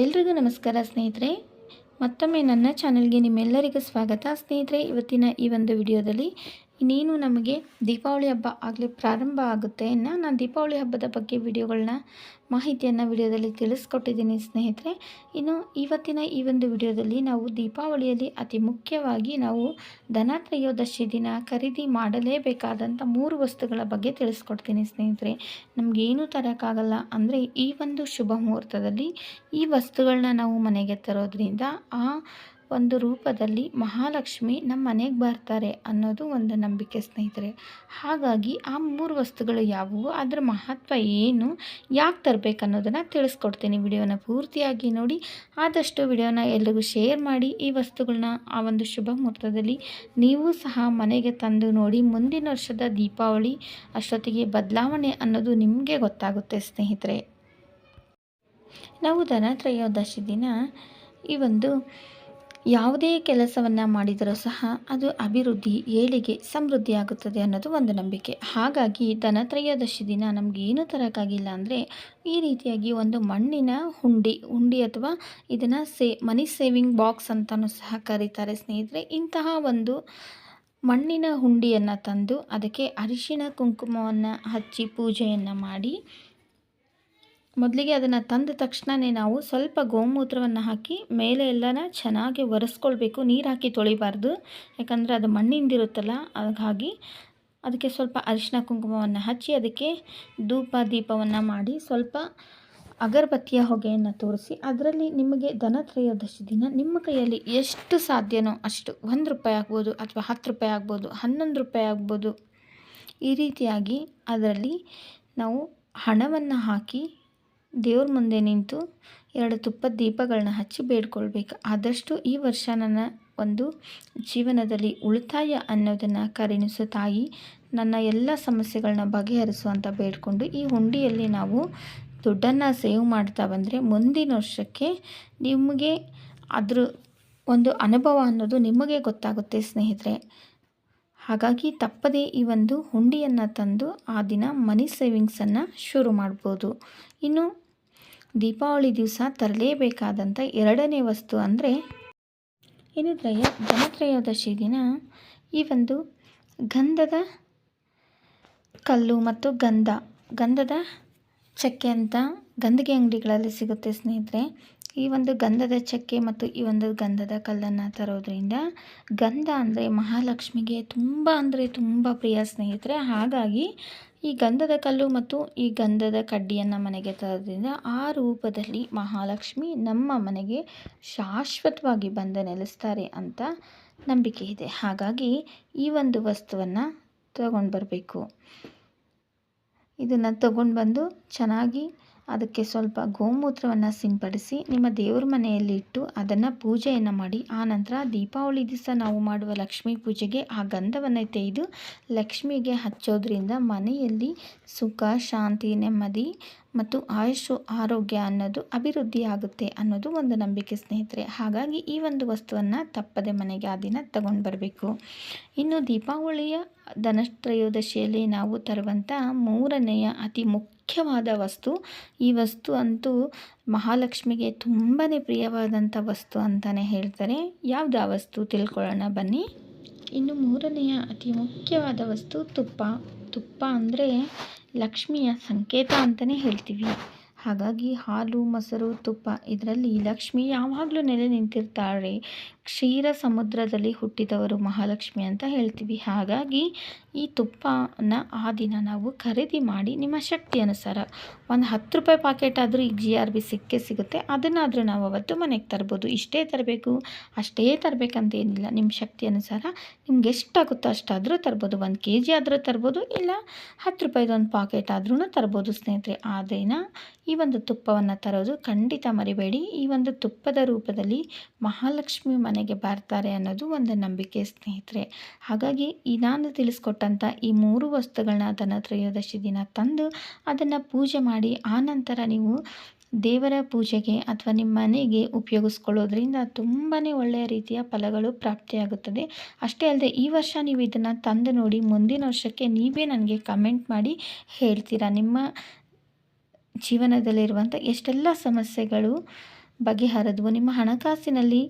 ಎಲ್ರಿಗೂ ನಮಸ್ಕಾರ ಸ್ನೇಹಿತರೆ. ಮತ್ತೊಮ್ಮೆ ನನ್ನ ಚಾನಲ್ಗೆ ನಿಮ್ಮೆಲ್ಲರಿಗೂ ಸ್ವಾಗತ. ಸ್ನೇಹಿತರೆ ಇವತ್ತಿನ ಈ ಒಂದು ವಿಡಿಯೋದಲ್ಲಿ ಇನ್ನೇನು ನಮಗೆ ದೀಪಾವಳಿ ಹಬ್ಬ ಆಗಲಿ ಪ್ರಾರಂಭ ಆಗುತ್ತೆ ಇನ್ನು ನಾನು ದೀಪಾವಳಿ ಹಬ್ಬದ ಬಗ್ಗೆ ವಿಡಿಯೋಗಳನ್ನ, ಮಾಹಿತಿಯನ್ನು ವಿಡಿಯೋದಲ್ಲಿ ತಿಳಿಸ್ಕೊಟ್ಟಿದ್ದೀನಿ ಸ್ನೇಹಿತರೆ. ಇನ್ನು ಇವತ್ತಿನ ಈ ಒಂದು ವಿಡಿಯೋದಲ್ಲಿ ನಾವು ದೀಪಾವಳಿಯಲ್ಲಿ ಅತಿ ಮುಖ್ಯವಾಗಿ ನಾವು ಧನತ್ರಯೋದಶಿ ದಿನ ಖರೀದಿ ಮಾಡಲೇಬೇಕಾದಂಥ ಮೂರು ವಸ್ತುಗಳ ಬಗ್ಗೆ ತಿಳಿಸ್ಕೊಡ್ತೀನಿ ಸ್ನೇಹಿತರೆ. ನಮಗೇನು ತರೋಕ್ಕಾಗಲ್ಲ ಅಂದರೆ ಈ ಒಂದು ಶುಭ ಮುಹೂರ್ತದಲ್ಲಿ ಈ ವಸ್ತುಗಳನ್ನ ನಾವು ಮನೆಗೆ ತರೋದ್ರಿಂದ ಆ ಒಂದು ರೂಪದಲ್ಲಿ ಮಹಾಲಕ್ಷ್ಮಿ ನಮ್ಮ ಮನೆಗೆ ಬರ್ತಾರೆ ಅನ್ನೋದು ಒಂದು ನಂಬಿಕೆ ಸ್ನೇಹಿತರೆ. ಹಾಗಾಗಿ ಆ ಮೂರು ವಸ್ತುಗಳು ಯಾವುವು, ಅದರ ಮಹತ್ವ ಏನು, ಯಾಕೆ ತರಬೇಕು ಅನ್ನೋದನ್ನು ತಿಳಿಸ್ಕೊಡ್ತೀನಿ. ವಿಡಿಯೋನ ಪೂರ್ತಿಯಾಗಿ ನೋಡಿ, ಆದಷ್ಟು ವಿಡಿಯೋನ ಎಲ್ಲರಿಗೂ ಶೇರ್ ಮಾಡಿ, ಈ ವಸ್ತುಗಳನ್ನ ಆ ಒಂದು ಶುಭ ಮುಹೂರ್ತದಲ್ಲಿ ನೀವು ಸಹ ಮನೆಗೆ ತಂದು ನೋಡಿ, ಮುಂದಿನ ವರ್ಷದ ದೀಪಾವಳಿ ಅಷ್ಟೊತ್ತಿಗೆ ಬದಲಾವಣೆ ಅನ್ನೋದು ನಿಮಗೆ ಗೊತ್ತಾಗುತ್ತೆ ಸ್ನೇಹಿತರೆ. ನಾವು ಧನತ್ರಯೋದಶಿ ದಿನ ಈ ಒಂದು ಯಾವುದೇ ಕೆಲಸವನ್ನು ಮಾಡಿದರೂ ಸಹ ಅದು ಅಭಿವೃದ್ಧಿ, ಏಳಿಗೆ ಸಮೃದ್ಧಿಯಾಗುತ್ತದೆ ಅನ್ನೋದು ಒಂದು ನಂಬಿಕೆ. ಹಾಗಾಗಿ ಧನತ್ರಯೋದಶಿ ದಿನ ನಮಗೆ ಏನು ತರೋಕ್ಕಾಗಿಲ್ಲ ಅಂದರೆ ಈ ರೀತಿಯಾಗಿ ಒಂದು ಮಣ್ಣಿನ ಹುಂಡಿ ಹುಂಡಿ ಅಥವಾ ಇದನ್ನು ಸೇ, ಮನಿ ಸೇವಿಂಗ್ ಬಾಕ್ಸ್ ಅಂತಲೂ ಸಹ ಕರೀತಾರೆ ಸ್ನೇಹಿತರೆ. ಇಂತಹ ಒಂದು ಮಣ್ಣಿನ ಹುಂಡಿಯನ್ನು ತಂದು ಅದಕ್ಕೆ ಅರಿಶಿಣ ಕುಂಕುಮವನ್ನು ಹಚ್ಚಿ ಪೂಜೆಯನ್ನು ಮಾಡಿ ಮೊದಲಿಗೆ ಅದನ್ನು ತಂದ ತಕ್ಷಣವೇ ನಾವು ಸ್ವಲ್ಪ ಗೋಮೂತ್ರವನ್ನು ಹಾಕಿ ಮೇಲೆ ಎಲ್ಲನ ಚೆನ್ನಾಗಿ ಒರೆಸ್ಕೊಳ್ಬೇಕು. ನೀರು ಹಾಕಿ ತೊಳಿಬಾರ್ದು. ಯಾಕಂದರೆ ಅದು ಮಣ್ಣಿಂದಿರುತ್ತಲ್ಲ ಹಾಗಾಗಿ ಅದಕ್ಕೆ ಸ್ವಲ್ಪ ಅರಿಶಿನ ಕುಂಕುಮವನ್ನು ಹಚ್ಚಿ ಅದಕ್ಕೆ ಧೂಪ ದೀಪವನ್ನು ಮಾಡಿ ಸ್ವಲ್ಪ ಅಗರಬತ್ತಿಯ ಹೊಗೆಯನ್ನು ತೋರಿಸಿ ಅದರಲ್ಲಿ ನಿಮಗೆ ಧನತ್ರಯೋದಶಿ ದಿನ ನಿಮ್ಮ ಕೈಯಲ್ಲಿ ಎಷ್ಟು ಸಾಧ್ಯನೋ ಅಷ್ಟು ಒಂದು ರೂಪಾಯಿ ಆಗ್ಬೋದು ಅಥವಾ ಹತ್ತು ರೂಪಾಯಿ ಆಗ್ಬೋದು, ಹನ್ನೊಂದು ರೂಪಾಯಿ ಆಗ್ಬೋದು. ಈ ರೀತಿಯಾಗಿ ಅದರಲ್ಲಿ ನಾವು ಹಣವನ್ನು ಹಾಕಿ ದೇವ್ರ ಮುಂದೆ ನಿಂತು ಎರಡು ತುಪ್ಪದ ದೀಪಗಳನ್ನ ಹಚ್ಚಿ ಬೇಡ್ಕೊಳ್ಬೇಕು. ಆದಷ್ಟು ಈ ವರ್ಷ ನನ್ನ ಒಂದು ಜೀವನದಲ್ಲಿ ಉಳಿತಾಯ ಅನ್ನೋದನ್ನು ಕರುಣಿಸು ತಾಯಿ. ನನ್ನ ಎಲ್ಲ ಸಮಸ್ಯೆಗಳನ್ನ ಬಗೆಹರಿಸು ಅಂತ ಬೇಡಿಕೊಂಡು ಈ ಹುಂಡಿಯಲ್ಲಿ ನಾವು ದುಡ್ಡನ್ನು ಸೇವ್ ಮಾಡ್ತಾ ಬಂದರೆ ಮುಂದಿನ ವರ್ಷಕ್ಕೆ ನಿಮಗೆ ಅದ್ರ ಒಂದು ಅನುಭವ ಅನ್ನೋದು ನಿಮಗೆ ಗೊತ್ತಾಗುತ್ತೆ ಸ್ನೇಹಿತರೆ. ಹಾಗಾಗಿ ತಪ್ಪದೇ ಈ ಒಂದು ಹುಂಡಿಯನ್ನು ತಂದು ಆ ದಿನ ಮನಿ ಸೇವಿಂಗ್ಸನ್ನು ಶುರು ಮಾಡ್ಬೋದು. ಇನ್ನು ದೀಪಾವಳಿ ದಿವಸ ತರಲೇಬೇಕಾದಂಥ ಎರಡನೇ ವಸ್ತು ಅಂದರೆ ಇನ್ನು ತ್ರಯ ಧನತ್ರಯೋದಶಿ ದಿನ. ಈ ಒಂದು ಗಂಧದ ಕಲ್ಲು ಮತ್ತು ಗಂಧ, ಗಂಧದ ಚಕ್ಕೆ ಅಂತ ಗಂಧಿಗೆ ಅಂಗಡಿಗಳಲ್ಲಿ ಸಿಗುತ್ತೆ ಸ್ನೇಹಿತರೆ. ಈ ಒಂದು ಗಂಧದ ಚಕ್ಕೆ ಮತ್ತು ಈ ಒಂದು ಗಂಧದ ಕಲ್ಲನ್ನು ತರೋದ್ರಿಂದ ಗಂಧ ಅಂದರೆ ಮಹಾಲಕ್ಷ್ಮಿಗೆ ತುಂಬ ಅಂದರೆ ತುಂಬ ಪ್ರಿಯ ಸ್ನೇಹಿತರೆ. ಹಾಗಾಗಿ ಈ ಗಂಧದ ಕಲ್ಲು ಮತ್ತು ಈ ಗಂಧದ ಕಡ್ಡಿಯನ್ನು ಮನೆಗೆ ತರೋದ್ರಿಂದ ಆ ರೂಪದಲ್ಲಿ ಮಹಾಲಕ್ಷ್ಮಿ ನಮ್ಮ ಮನೆಗೆ ಶಾಶ್ವತವಾಗಿ ಬಂದು ನೆಲೆಸ್ತಾರೆ ಅಂತ ನಂಬಿಕೆ ಇದೆ. ಹಾಗಾಗಿ ಈ ಒಂದು ವಸ್ತುವನ್ನು ತಗೊಂಡು ಬರಬೇಕು ಇದನ್ನು ತಗೊಂಡು ಬಂದು ಚೆನ್ನಾಗಿ ಅದಕ್ಕೆ ಸ್ವಲ್ಪ ಗೋಮೂತ್ರವನ್ನು ಸಿಂಪಡಿಸಿ ನಿಮ್ಮ ದೇವ್ರ ಮನೆಯಲ್ಲಿ ಇಟ್ಟು ಅದನ್ನು ಪೂಜೆಯನ್ನು ಮಾಡಿ. ಆ ನಂತರ ದೀಪಾವಳಿ ದಿವಸ ನಾವು ಮಾಡುವ ಲಕ್ಷ್ಮೀ ಪೂಜೆಗೆ ಆ ಗಂಧವನ್ನು ತೆಗೆದು ಲಕ್ಷ್ಮಿಗೆ ಹಚ್ಚೋದ್ರಿಂದ ಮನೆಯಲ್ಲಿ ಸುಖ, ಶಾಂತಿ, ನೆಮ್ಮದಿ ಮತ್ತು ಆಯುಷು, ಆರೋಗ್ಯ ಅನ್ನೋದು ಅಭಿವೃದ್ಧಿ ಆಗುತ್ತೆ ಅನ್ನೋದು ಒಂದು ನಂಬಿಕೆ ಸ್ನೇಹಿತರೆ. ಹಾಗಾಗಿ ಈ ಒಂದು ವಸ್ತುವನ್ನು ತಪ್ಪದೆ ಮನೆಗೆ ಆ ದಿನ ತಗೊಂಡು ಬರಬೇಕು. ಇನ್ನು ದೀಪಾವಳಿಯ ಧನತ್ರಯೋದಶಿಯಲ್ಲಿ ನಾವು ತರುವಂಥ ಮೂರನೆಯ ಅತಿ ಮುಖ್ಯವಾದ ವಸ್ತು. ಈ ವಸ್ತು ಅಂತೂ ಮಹಾಲಕ್ಷ್ಮಿಗೆ ತುಂಬಾ ಪ್ರಿಯವಾದಂಥ ವಸ್ತು ಅಂತಲೇ ಹೇಳ್ತಾರೆ. ಯಾವುದು ವಸ್ತು? ತಿಳ್ಕೊಳ್ಳೋಣ, ಬನ್ನಿ. ಇನ್ನು ಮೂರನೆಯ ಅತಿ ಮುಖ್ಯವಾದ ವಸ್ತು ತುಪ್ಪ. ತುಪ್ಪ ಅಂದರೆ ಲಕ್ಷ್ಮಿಯ ಸಂಕೇತ ಅಂತಲೇ ಹೇಳ್ತೀವಿ. ಹಾಗಾಗಿ ಹಾಲು, ಮೊಸರು, ತುಪ್ಪ, ಇದರಲ್ಲಿ ಲಕ್ಷ್ಮಿ ಯಾವಾಗಲೂ ನೆಲೆ ನಿಂತಿರ್ತಾಳೆ. ಕ್ಷೀರ ಸಮುದ್ರದಲ್ಲಿ ಹುಟ್ಟಿದವರು ಮಹಾಲಕ್ಷ್ಮಿ ಅಂತ ಹೇಳ್ತೀವಿ. ಹಾಗಾಗಿ ಈ ತುಪ್ಪನ ಆ ದಿನ ನಾವು ಖರೀದಿ ಮಾಡಿ ನಿಮ್ಮ ಶಕ್ತಿ ಅನುಸಾರ ಒಂದು ಹತ್ತು ರೂಪಾಯಿ ಪಾಕೆಟ್ ಆದರೂ ಈಗ ಜಿ ಆರ್ ಬಿ ಸಿಕ್ಕೇ ಸಿಗುತ್ತೆ. ಅದನ್ನಾದರೂ ನಾವು ಅವತ್ತು ಮನೆಗೆ ತರ್ಬೋದು. ಇಷ್ಟೇ ತರಬೇಕು, ಅಷ್ಟೇ ತರಬೇಕಂತ ಏನಿಲ್ಲ. ನಿಮ್ಮ ಶಕ್ತಿ ಅನುಸಾರ ನಿಮ್ಗೆ ಎಷ್ಟಾಗುತ್ತೋ ಅಷ್ಟಾದರೂ ತರ್ಬೋದು. ಒಂದು ಕೆ ಜಿ ಆದರೂ ತರ್ಬೋದು, ಇಲ್ಲ ಹತ್ತು ರೂಪಾಯಿದು ಒಂದು ಪಾಕೆಟ್ ಆದ್ರೂ ತರ್ಬೋದು ಸ್ನೇಹಿತರೆ. ಆ ದಿನ ಈ ಒಂದು ತುಪ್ಪವನ್ನು ತರೋದು ಖಂಡಿತ ಮರಿಬೇಡಿ. ಈ ಒಂದು ತುಪ್ಪದ ರೂಪದಲ್ಲಿ ಮಹಾಲಕ್ಷ್ಮಿ ಮನೆಗೆ ಬರ್ತಾರೆ ಅನ್ನೋದು ಒಂದು ನಂಬಿಕೆ ಸ್ನೇಹಿತರೆ. ಹಾಗಾಗಿ ಈ ನಾನು ತಿಳಿಸ್ಕೊಟ್ಟಂಥ ಈ ಮೂರು ವಸ್ತುಗಳನ್ನ ಧನತ್ರಯೋದಶಿ ದಿನ ತಂದು ಅದನ್ನು ಪೂಜೆ ಮಾಡಿ ಆನಂತರ ನೀವು ದೇವರ ಪೂಜೆಗೆ ಅಥವಾ ನಿಮ್ಮ ಮನೆಗೆ ಉಪಯೋಗಿಸ್ಕೊಳ್ಳೋದ್ರಿಂದ ತುಂಬಾ ಒಳ್ಳೆಯ ರೀತಿಯ ಫಲಗಳು ಪ್ರಾಪ್ತಿಯಾಗುತ್ತದೆ. ಅಷ್ಟೇ ಅಲ್ಲದೆ ಈ ವರ್ಷ ನೀವು ಇದನ್ನು ತಂದು ನೋಡಿ ಮುಂದಿನ ವರ್ಷಕ್ಕೆ ನೀವೇ ನನಗೆ ಕಮೆಂಟ್ ಮಾಡಿ ಹೇಳ್ತೀರಾ? ನಿಮ್ಮ ಜೀವನದಲ್ಲಿರುವಂಥ ಎಷ್ಟೆಲ್ಲ ಸಮಸ್ಯೆಗಳು ಬಗೆಹರಿದ್ವು? ನಿಮ್ಮ ಹಣಕಾಸಿನಲ್ಲಿ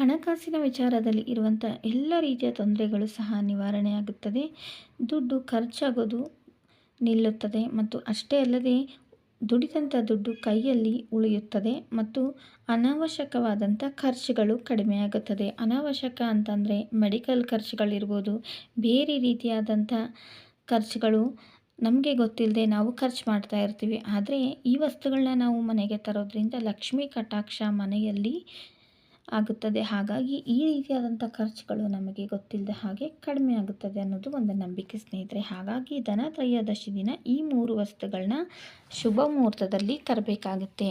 ಹಣಕಾಸಿನ ವಿಚಾರದಲ್ಲಿ ಇರುವಂಥ ಎಲ್ಲ ರೀತಿಯ ತೊಂದರೆಗಳು ಸಹ ನಿವಾರಣೆಯಾಗುತ್ತದೆ. ದುಡ್ಡು ಖರ್ಚಾಗೋದು ನಿಲ್ಲುತ್ತದೆ ಮತ್ತು ಅಷ್ಟೇ ಅಲ್ಲದೆ ದುಡಿದಂಥ ದುಡ್ಡು ಕೈಯಲ್ಲಿ ಉಳಿಯುತ್ತದೆ ಮತ್ತು ಅನಾವಶ್ಯಕವಾದಂಥ ಖರ್ಚುಗಳು ಕಡಿಮೆಯಾಗುತ್ತದೆ. ಅನಾವಶ್ಯಕ ಅಂತಂದರೆ ಮೆಡಿಕಲ್ ಖರ್ಚುಗಳಿರ್ಬೋದು, ಬೇರೆ ರೀತಿಯಾದಂಥ ಖರ್ಚುಗಳು ನಮಗೆ ಗೊತ್ತಿಲ್ಲದೆ ನಾವು ಖರ್ಚು ಮಾಡ್ತಾ ಇರ್ತೀವಿ. ಆದರೆ ಈ ವಸ್ತುಗಳನ್ನ ನಾವು ಮನೆಗೆ ತರೋದ್ರಿಂದ ಲಕ್ಷ್ಮೀ ಕಟಾಕ್ಷ ಮನೆಯಲ್ಲಿ ಆಗುತ್ತದೆ. ಹಾಗಾಗಿ ಈ ರೀತಿಯಾದಂಥ ಖರ್ಚುಗಳು ನಮಗೆ ಗೊತ್ತಿಲ್ಲದ ಹಾಗೆ ಕಡಿಮೆ ಆಗುತ್ತದೆ ಅನ್ನೋದು ಒಂದು ನಂಬಿಕೆ ಸ್ನೇಹಿತರೆ. ಹಾಗಾಗಿ ಧನ ತ್ರಯೋದಶಿ ದಿನ ಈ ಮೂರು ವಸ್ತುಗಳನ್ನ ಶುಭ ಮುಹೂರ್ತದಲ್ಲಿ ತರಬೇಕಾಗುತ್ತೆ.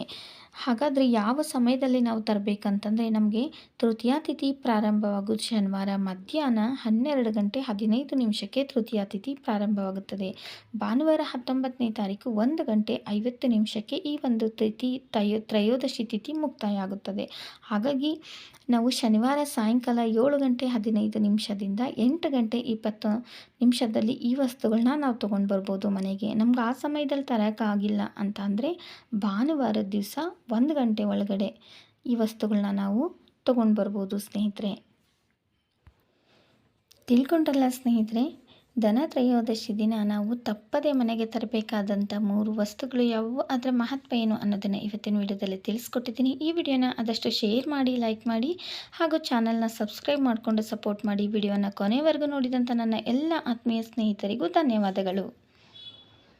ಹಾಗಾದರೆ ಯಾವ ಸಮಯದಲ್ಲಿ ನಾವು ತರಬೇಕಂತಂದರೆ ನಮಗೆ ತೃತೀಯ ತಿಥಿ ಪ್ರಾರಂಭವಾಗೋದು ಶನಿವಾರ ಮಧ್ಯಾಹ್ನ ಹನ್ನೆರಡು ಗಂಟೆ ಹದಿನೈದು ನಿಮಿಷಕ್ಕೆ ತೃತೀಯ ತಿಥಿ ಪ್ರಾರಂಭವಾಗುತ್ತದೆ. ಭಾನುವಾರ ಹತ್ತೊಂಬತ್ತನೇ ತಾರೀಕು ಒಂದು ಗಂಟೆ ಐವತ್ತು ನಿಮಿಷಕ್ಕೆ ಈ ಒಂದು ತಿಥಿ ತ್ರಯೋದಶಿ ತಿಥಿ ಮುಕ್ತಾಯ ಆಗುತ್ತದೆ ಹಾಗಾಗಿ ನಾವು ಶನಿವಾರ ಸಾಯಂಕಾಲ ಏಳು ಗಂಟೆ ಹದಿನೈದು ನಿಮಿಷದಿಂದ ಎಂಟು ಗಂಟೆ ಇಪ್ಪತ್ತು ನಿಮಿಷದಲ್ಲಿ ಈ ವಸ್ತುಗಳನ್ನ ನಾವು ತೊಗೊಂಡು ಬರ್ಬೋದು ಮನೆಗೆ. ನಮ್ಗೆ ಆ ಸಮಯದಲ್ಲಿ ತರೋಕ್ಕಾಗಿಲ್ಲ ಅಂತ ಅಂದರೆ ಭಾನುವಾರದ ದಿವಸ ಒಂದು ಗಂಟೆ ಒಳಗಡೆ ಈ ವಸ್ತುಗಳನ್ನ ನಾವು ತೊಗೊಂಡು ಬರ್ಬೋದು ಸ್ನೇಹಿತರೆ. ತಿಳ್ಕೊಂಡ್ರಲ್ಲ ಸ್ನೇಹಿತರೆ? ದನ ತ್ರಯೋದಶಿ ದಿನ ನಾವು ತಪ್ಪದೇ ಮನೆಗೆ ತರಬೇಕಾದಂಥ ಮೂರು ವಸ್ತುಗಳು ಯಾವುವು, ಅದರ ಮಹತ್ವ ಏನು ಅನ್ನೋದನ್ನು ಇವತ್ತಿನ ವಿಡಿಯೋದಲ್ಲಿ ತಿಳಿಸ್ಕೊಟ್ಟಿದ್ದೀನಿ. ಈ ವಿಡಿಯೋನ ಆದಷ್ಟು ಶೇರ್ ಮಾಡಿ, ಲೈಕ್ ಮಾಡಿ, ಹಾಗೂ ಚಾನಲ್ನ ಸಬ್ಸ್ಕ್ರೈಬ್ ಮಾಡಿಕೊಂಡು ಸಪೋರ್ಟ್ ಮಾಡಿ. ವಿಡಿಯೋನ ಕೊನೆವರೆಗೂ ನೋಡಿದಂಥ ನನ್ನ ಎಲ್ಲ ಆತ್ಮೀಯ ಸ್ನೇಹಿತರಿಗೂ ಧನ್ಯವಾದಗಳು.